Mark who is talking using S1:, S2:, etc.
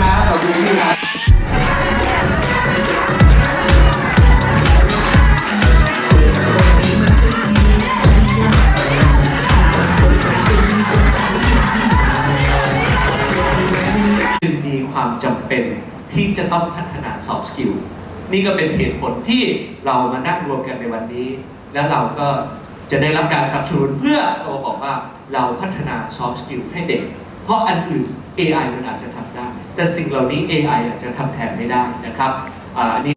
S1: ครับขอบคุณพี่ครับ
S2: จึงมีความจำเป็นที่จะต้องพัฒนา soft skill นี่ก็เป็นเหตุผลที่เรามานั่งรวมกันในวันนี้ แล้วเราก็จะได้รับการสนับสนุนเพื่อเราบอกว่าเราพัฒนา soft skill ให้เด็ก เพราะอันอื่น AI มันอาจจะทำ แต่สิ่งเหล่านี้ AI อาจจะทำแทนไม่ได้นะครับอาอันนี้